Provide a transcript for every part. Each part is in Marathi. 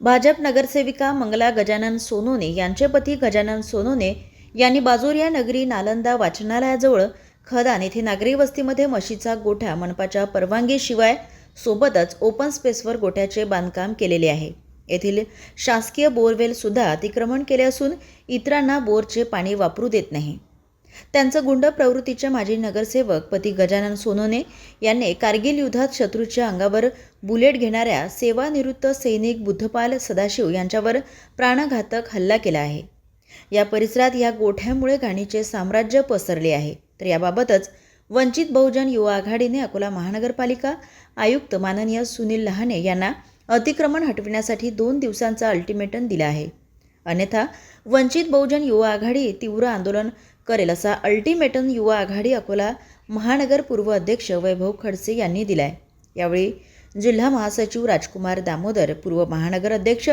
भाजप नगरसेविका मंगला गजानन सोनोने यांचे पती गजानन सोनोने यांनी बाजोरिया नगरी नालंदा वाचनालयाजवळ खदान येथे नागरी वस्तीमध्ये म्हशीचा गोठा मनपाच्या परवानगीशिवाय सोबतच ओपन स्पेसवर गोठ्याचे बांधकाम केलेले आहे. येथील शासकीय बोरवेल सुद्धा अतिक्रमण केले असून इतरांना बोरचे पाणी वापरू देत नाही. त्यांचं गुंड प्रवृत्तीचे माजी नगरसेवक पती गजानन सोनोने यांनी कारगिल युद्धात शत्रूच्या अंगावर बुलेट घेणाऱ्या सेवानिवृत्त सैनिक बुद्धपाल सदाशिव यांच्यावर प्राणघातक हल्ला केला आहे. या परिसरात या गोठ्यामुळे घाणीचे साम्राज्य पसरले आहे. तर याबाबतच वंचित बहुजन युवा आघाडीने अकोला महानगरपालिका आयुक्त माननीय सुनील लहाने यांना अतिक्रमण हटविण्यासाठी दोन दिवसांचा अल्टिमेटम दिला आहे. अन्यथा वंचित बहुजन युवा आघाडी तीव्र आंदोलन करेल असा अल्टिमेटम युवा आघाडी अकोला महानगर पूर्व अध्यक्ष वैभव खडसे यांनी दिलाय. यावेळी जिल्हा महासचिव राजकुमार दामोदर पूर्व महानगर अध्यक्ष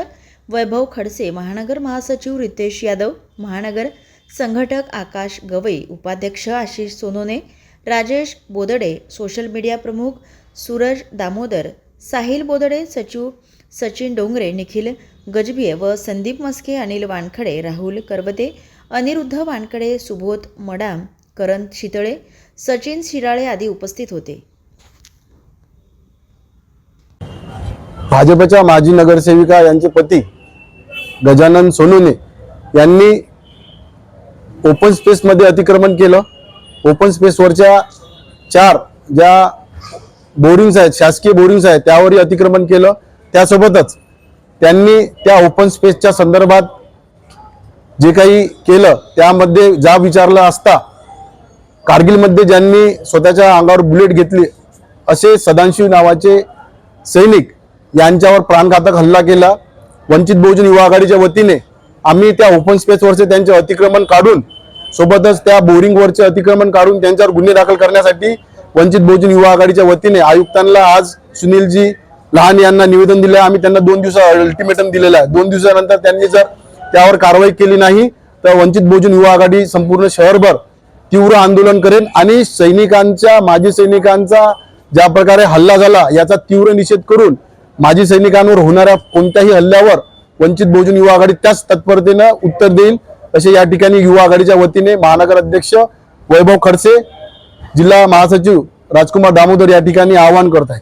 वैभव खडसे महानगर महासचिव रितेश यादव महानगर संघटक आकाश गवई उपाध्यक्ष आशिष सोनोने राजेश बोदडे सोशल मीडिया प्रमुख सूरज दामोदर साहिल बोदडे सचिव सचिन डोंगरे निखिल गजबिये व संदीप मस्के अनिल वानखडे राहुल करबते अनिरुद्ध वानखडे सुबोध मडाम करण शितळे सचिन शिराळे आदी उपस्थित होते. भाजपच्या माजी नगरसेविका यांचे पती गजानन सोनोने यांनी ओपन स्पेसमध्ये अतिक्रमण केलं. ओपन स्पेसवरच्या चार ज्या बोरिंग्स आहेत शासकीय बोरिंग्स आहेत त्यावरही अतिक्रमण केलं. त्यासोबतच त्यांनी त्या ओपन स्पेसच्या संदर्भात जे काही केलं त्यामध्ये जा विचारलं असता कारगिलमध्ये ज्यांनी स्वतःच्या अंगावर बुलेट घेतली असे सदांशिव नावाचे सैनिक यांच्यावर प्राणघातक हल्ला केला. वंचित बहुजन युवा आघाडीच्या वतीने आम्ही त्या ओपन स्पेसवरचे त्यांचे अतिक्रमण काढून सोबतच त्या बोरिंगवरचे अतिक्रमण काढून त्यांच्यावर गुन्हे दाखल करण्यासाठी वंचित बहुजन युवा आघाडीच्या वतीने आयुक्तांना आज सुनीलजी लहान यांना निवेदन दिलं आहे आम्ही त्यांना दोन दिवसा अल्टिमेटम दिलेलं आहे. दोन दिवसानंतर त्यांनी जर त्यावर कारवाई केली नाही तर वंचित बहुजन युवा आघाडी संपूर्ण शहरभर तीव्र आंदोलन करेन आणि सैनिकांच्या माजी सैनिकांचा ज्या प्रकारे हल्ला झाला याचा तीव्र निषेध करून माजी सैनिकांवर होणाऱ्या कोणत्याही हल्ल्यावर वंचित बहुजन युवा आघाडी त्याच तत्परतेनं उत्तर देईल असे या ठिकाणी युवा आघाडीच्या वतीने महानगर अध्यक्ष वैभव खडसे जिल्हा महासचिव राजकुमार दामोदर या ठिकाणी आवाहन करत आहेत.